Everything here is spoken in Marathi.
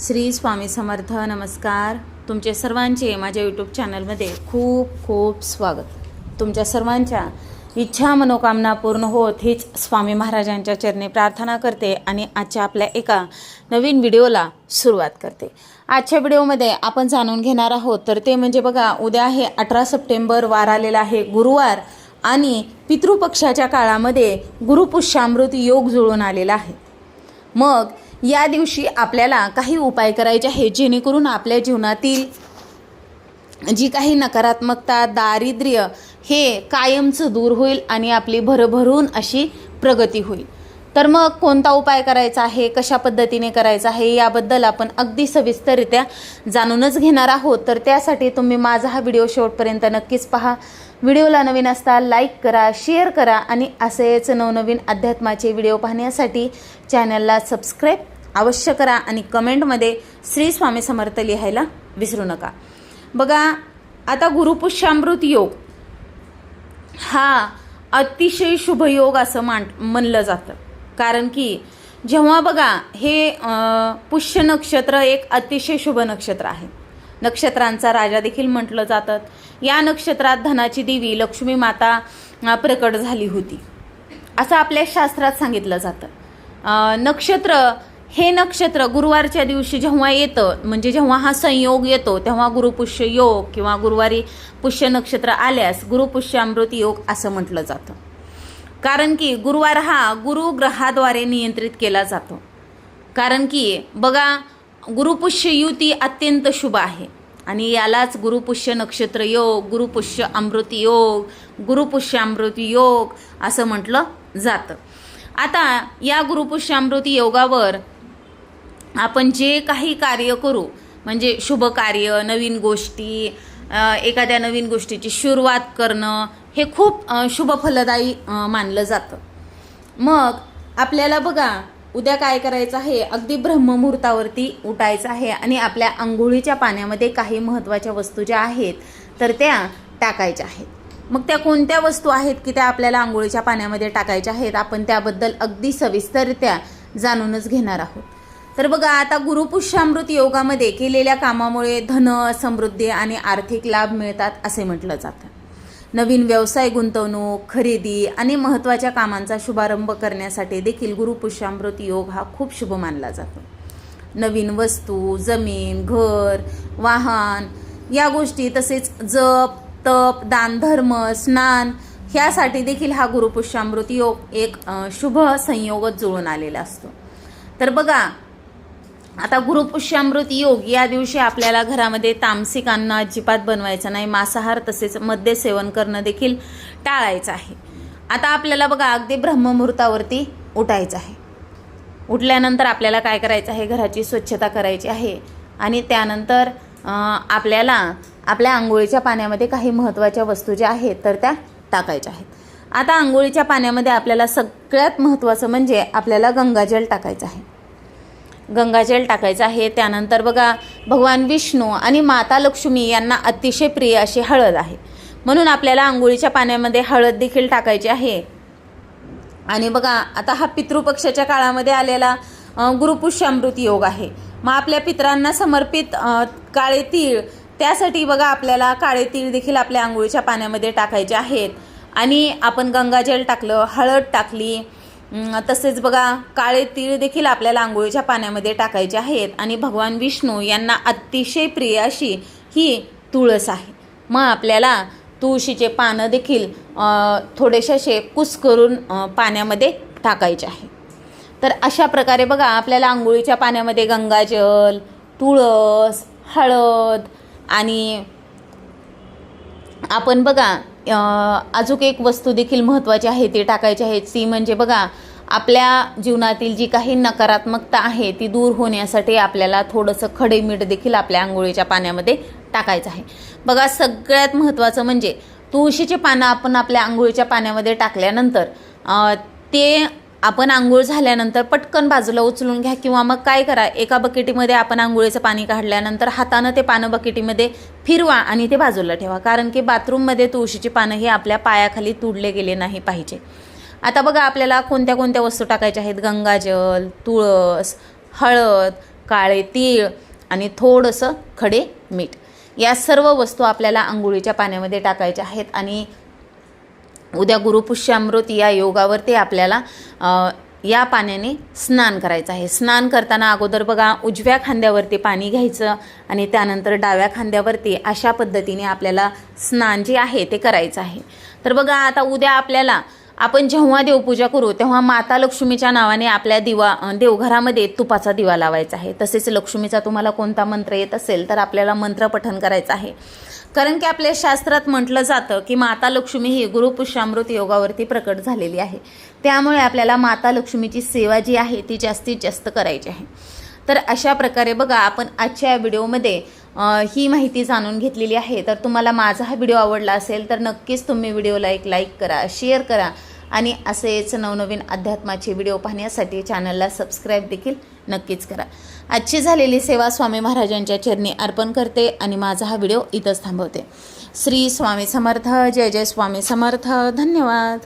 श्री स्वामी समर्थ नमस्कार. तुमचे सर्वांचे माझ्या यूट्यूब चॅनलमध्ये खूप खूप स्वागत. तुमच्या सर्वांच्या इच्छा मनोकामना पूर्ण होत हीच स्वामी महाराजांच्या चरणी प्रार्थना करते आणि आजच्या आपल्या एका नवीन व्हिडिओला सुरुवात करते. आजच्या व्हिडिओमध्ये आपण जाणून घेणार आहोत तर ते म्हणजे बघा उद्या आहे अठरा सप्टेंबर वार आलेला आहे. गुरुवार आणि पितृपक्षाच्या काळामध्ये गुरुपुष्यामृत योग जुळून आलेला आहे. मग या दिवशी आपल्याला काही उपाय करायचे आहे जेणेकरून आपल्या जीवनातील जी काही नकारात्मकता दारिद्र्य हे कायमचं दूर होईल आणि आपली भरभरून अशी प्रगती होईल. तर मग कोणता उपाय करायचा आहे कशा पद्धतीने करायचा आहे याबद्दल आपण अगदी सविस्तररित्या जाणूनच घेणार आहोत. तर त्यासाठी तुम्ही माझा हा व्हिडिओ शेवटपर्यंत नक्कीच पहा. व्हिडिओला नवीन असता लाईक करा शेअर करा आणि असेच नवनवीन अध्यात्माचे व्हिडिओ पाहण्यासाठी चॅनलला सबस्क्राईब अवश्य करा आणि कमेंटमध्ये श्री स्वामी समर्थ लिहायला विसरू नका. बघा आता गुरुपुष्यामृत योग. हा अतिशय शुभ योग असं मान म्हणलं जातं. कारण की जेव्हा बघा हे पुष्य नक्षत्र एक अतिशय शुभ नक्षत्र आहे. नक्षत्रांचा राजा देखील म्हटलं जातं. या नक्षत्रात धनाची देवी लक्ष्मी माता प्रकट झाली होती. असं आपल्या शास्त्रात सांगितलं जातं. नक्षत्र हे नक्षत्र गुरुवारच्या दिवशी जेव्हा येतं म्हणजे जेव्हा हा संयोग येतो तेव्हा गुरुपुष्य योग किंवा गुरुवारी पुष्य नक्षत्र आल्यास गुरुपुष्य अमृत योग असं म्हटलं जातं. कारण की गुरुवार हा गुरु ग्रहाद्वारे नियंत्रित केला जातो. कारण की बघा गुरुपुष्य युती अत्यंत शुभ आहे. आणि यालाच गुरुपुष्य नक्षत्र योग गुरुपुष्य अमृत योग गुरुपुष्य अमृत योग असं म्हटलं जातं. आता या गुरुपुष्य अमृत योगावर आपण जे काही कार्य करू म्हणजे शुभ कार्य नवीन गोष्टी एखाद्या नवीन गोष्टीची सुरुवात करणं हे खूप शुभफलदायी शुभ फलदायी मानलं जातं. मग आपल्याला बघा उद्या काय करायचं आहे? अगदी ब्रह्ममुहूर्तावरती उठायचं आहे आणि आपल्या आंघोळीच्या पाण्यामध्ये काही महत्त्वाच्या वस्तू ज्या आहेत तर त्या टाकायच्या आहेत. मग त्या कोणत्या वस्तू आहेत की त्या आपल्याला आंघोळीच्या पाण्यामध्ये टाकायच्या आहेत? आपण त्याबद्दल अगदी सविस्तररित्या जाणूनच घेणार आहोत. तर बघा आता गुरुपुष्यामृत योगामध्ये केलेल्या कामामुळे धन समृद्धी आणि आर्थिक लाभ मिळतात असे म्हटलं जातं. नवीन व्यवसाय गुंतवणूक खरेदी आणि महत्त्वाच्या कामांचा शुभारंभ करण्यासाठी देखील गुरुपुष्यामृत योग हा खूप शुभ मानला जातो. नवीन वस्तू जमीन घर वाहन या गोष्टी तसेच जप तप दानधर्म स्नान ह्यासाठी देखील हा गुरुपुष्यामृत योग एक शुभ संयोगच जुळून आलेला असतो. तर बघा आता गुरुपुष्यामृत योग या दिवशी आपल्याला घरामध्ये तामसिक अन्न अजिबात बनवायचं नाही मांसाहार तसेच मद्य सेवन करणं देखील टाळायचं आहे. आता आपल्याला बघा अगदी ब्रह्ममुहूर्तावरती उठायचं आहे. उठल्यानंतर आपल्याला काय करायचं आहे? घराची स्वच्छता करायची आहे. आणि त्यानंतर आपल्याला आपल्या आंघोळीच्या पाण्यामध्ये काही महत्त्वाच्या वस्तू ज्या आहेत तर त्या टाकायच्या आहेत. आता आंघोळीच्या पाण्यामध्ये आपल्याला सगळ्यात महत्त्वाचं म्हणजे आपल्याला गंगाजल टाकायचं आहे. गंगाजल टाकायचं आहे. त्यानंतर बघा भगवान विष्णू आणि माता लक्ष्मी यांना अतिशय प्रिय अशी हळद आहे. म्हणून आपल्याला आंघोळीच्या पाण्यामध्ये हळद देखील टाकायची आहे. आणि बघा आता हा पितृपक्षाच्या काळामध्ये आलेला गुरुपुष्यामृत योग आहे. मग आपल्या पितरांना समर्पित काळे तीळ त्यासाठी बघा आपल्याला काळे तीळ देखील आपल्या आंघोळीच्या पाण्यामध्ये टाकायचे आहेत. आणि आपण गंगाजल टाकलं हळद टाकली तसेच बघा काळे तीळ देखील आपल्याला आंघोळीच्या पाण्यामध्ये टाकायचे आहेत आणि भगवान विष्णू यांना अतिशय प्रिय अशी ही तुळस आहे. मग आपल्याला तुळशीचे पानं देखील थोडेसे असे कुस करून पाण्यामध्ये टाकायचे आहे. तर अशा प्रकारे बघा आपल्याला आंघोळीच्या पाण्यामध्ये गंगाजल तुळस हळद आणि आपण बघा अजूक एक वस्तू देखील महत्त्वाची आहे ती टाकायची आहे. ती म्हणजे बघा आपल्या जीवनातील जी काही नकारात्मकता आहे ती दूर होण्यासाठी आपल्याला थोडंसं खडे मीठ देखील आपल्या आंघोळीच्या पाण्यामध्ये टाकायचं आहे. बघा सगळ्यात महत्त्वाचं म्हणजे तुळशीचे पानं आपण आपल्या आंघोळीच्या पाण्यामध्ये टाकल्यानंतर ते आपण आंघोळ झाल्यानंतर पटकन बाजूला उचलून घ्या किंवा मग काय करा एका बकेटीमध्ये आपण आंघोळीचं पाणी काढल्यानंतर हातानं ते पानं बकेटीमध्ये फिरवा आणि ते बाजूला ठेवा. कारण की बाथरूममध्ये तुळशीची पानं ही आपल्या पायाखाली तुडले गेले नाही पाहिजे. आता बघा आपल्याला कोणत्या कोणत्या वस्तू टाकायच्या आहेत? गंगाजल तुळस हळद काळे तीळ आणि थोडंसं खडे मीठ. या सर्व वस्तू आपल्याला आंघोळीच्या पाण्यामध्ये टाकायच्या आहेत आणि उद्या गुरुपुष्यामृत या योगावरती आपल्याला या पाण्याने स्नान करायचं आहे. स्नान करताना अगोदर बघा उजव्या खांद्यावरती पाणी घ्यायचं आणि त्यानंतर डाव्या खांद्यावरती अशा पद्धतीने आपल्याला स्नान जे आहे ते करायचं आहे. तर बघा आता उद्या आपल्याला आपण जेव्हा देवपूजा करू तेव्हा माता लक्ष्मीच्या नावाने आपल्या दिवा देवघरामध्ये तुपाचा दिवा लावायचा आहे. तसेच लक्ष्मीचा तुम्हाला कोणता मंत्र येत असेल तर आपल्याला मंत्र पठण करायचं आहे. कारण की आपल्या शास्त्रात म्हटलं जातं की माता लक्ष्मी ही गुरुपुष्यामृत योगावरती प्रकट झालेली आहे. त्यामुळे आपल्याला माता लक्ष्मीची सेवा जी आहे ती जास्तीत जास्त करायची आहे. तर अशा प्रकारे बघा आपण आजच्या व्हिडिओमध्ये ही माहिती जाणून घेतलेली आहे. तर तुम्हाला माझा हा व्हिडिओ आवडला असेल तर नक्कीच तुम्ही व्हिडिओला एक लाईक करा शेअर करा. आणि असेच नवनवीन अध्यात्माचे व्हिडिओ पाहण्यासाठी चॅनलला सबस्क्राईब देखील नक्कीच करा. आजची झालेली सेवा स्वामी महाराजांच्या चरणी अर्पण करते आणि माझा हा व्हिडिओ इथंच थांबवते. श्री स्वामी समर्थ जय जय स्वामी समर्थ. धन्यवाद.